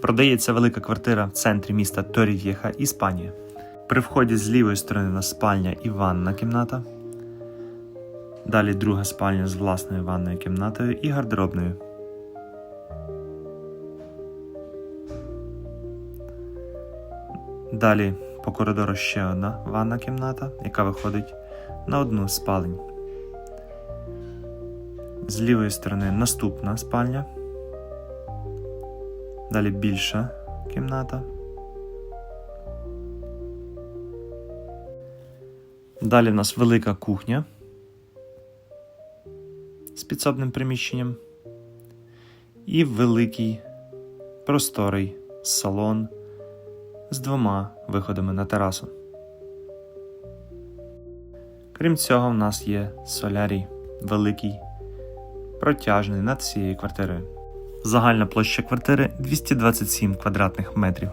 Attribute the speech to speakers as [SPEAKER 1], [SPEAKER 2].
[SPEAKER 1] Продається велика квартира в центрі міста Торрів'єха, Іспанія. При вході з лівої сторони на спальня і ванна кімната. Далі друга спальня з власною ванною кімнатою і гардеробною. Далі по коридору ще одна ванна кімната, яка виходить на одну спалень. З лівої сторони наступна спальня. Далі більша кімната. Далі в нас велика кухня з підсобним приміщенням. І великий просторий салон з двома виходами на терасу. Крім цього, в нас є солярій великий, протяжний над всією квартирою. Загальна площа квартири 227 квадратних метрів.